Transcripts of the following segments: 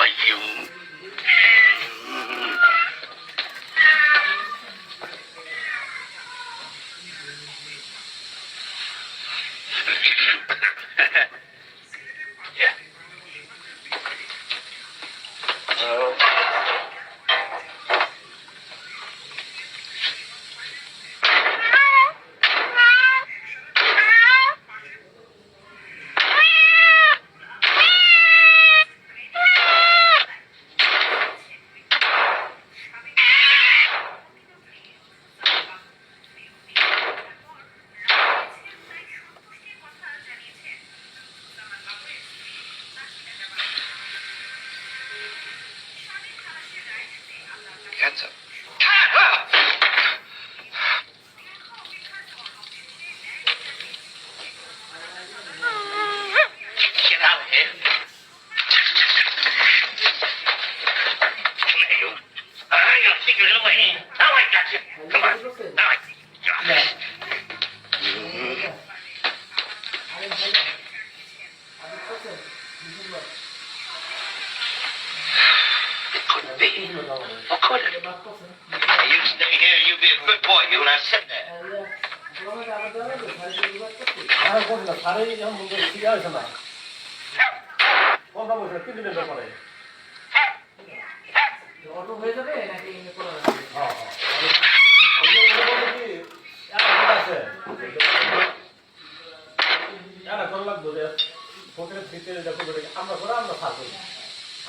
you. heads up. Get out of here. Come here, you. I'm ah, you. to figure it away. Now I got you. Come on. Now I got you. Mm. be. How could it? I used to hear you be a good boy when I said that. Auto হয়ে যাবে নাকি করা যাবে হ্যাঁ হ্যাঁ করা লাগবে আমরা করা আমরা থাকবো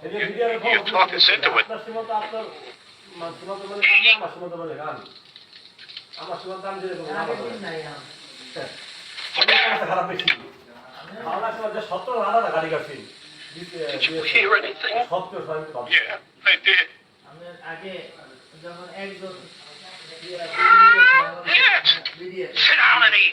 Your thought us into it. Did you hear anything? Yeah, I did. Yes. Sit down and eat.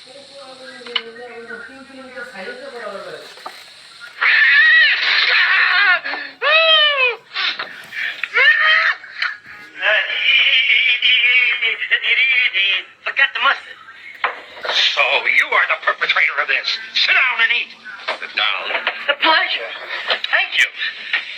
우리가 the mustard. So you are the perpetrator of this. Sit down and eat. Sit down. The pleasure. Thank you.